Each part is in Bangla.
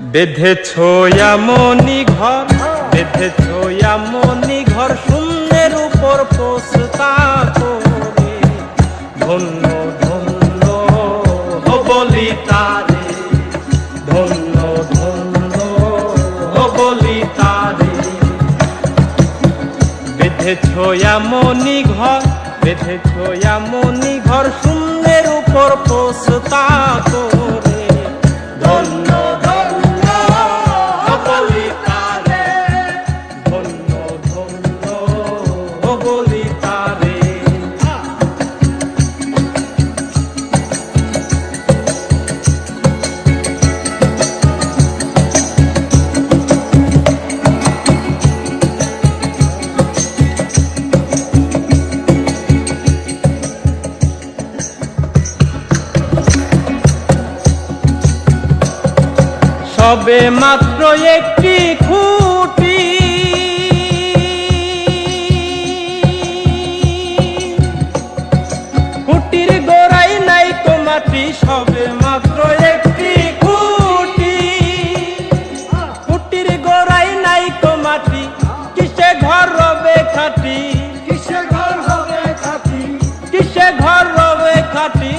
বেঁধেছ মনি ঘর, বেঁধেছ মনি ঘর, শূন্যের উপর পোস্তা করে। ধন্য ধন্য বলি তারে ধন্য ধন্য বলি তারে বেঁধেছ মনি ঘর, বেঁধেছ মনি ঘর, শূন্যের উপর পোস্তা সবে মাত্র একটি খুঁটি। খুঁটির গোড়াই নাই তো মাটি সবে মাত্র একটি খুঁটি। খুঁটির গোড়াই নাই তো মাটি কিসে ঘর রবে খাটি? কিসে ঘর হবে খাতি কিসে ঘর রবে খাটি?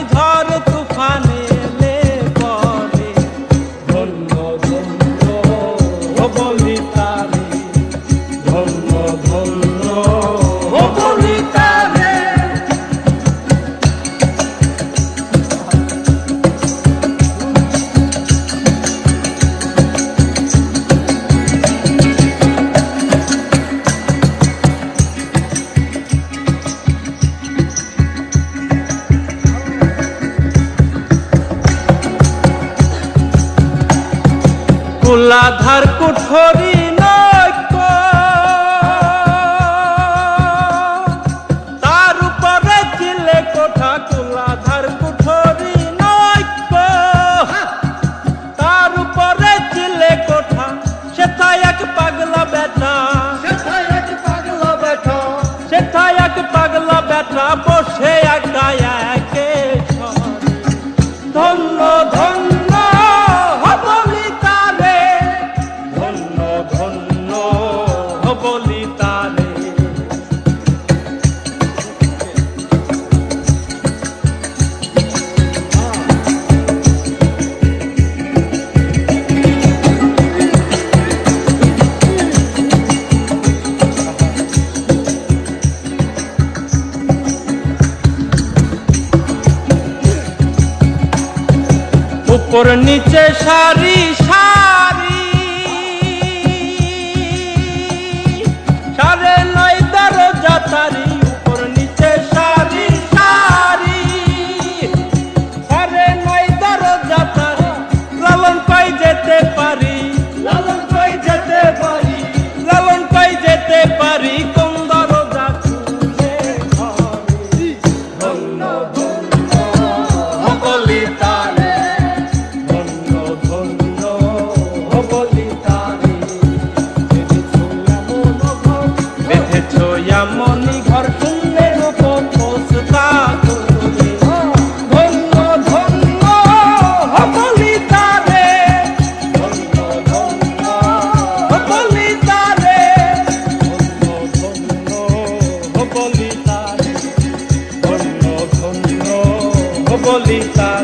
কুলাধার কুঠরি তার উপরে চিলে কোঠা কুলাধার কুঠরি তার উপরে চিলে কোঠা সেথায় এক পাগলা বেটা। পাগলা বেটা। সেথায় এক পাগলা বেটা বসে একা একে। ধন্য ধন্য উপর নিচে সারি সারি রামনি ঘর তুলবে গোপন পোস্তা তুলে। ধন্য ধন্য হকলি তারে। ধন্য ধন্য হকলি তারে। ধন্য ধন্য হকলি তারে ধন্য ধন্য হকলি তারে।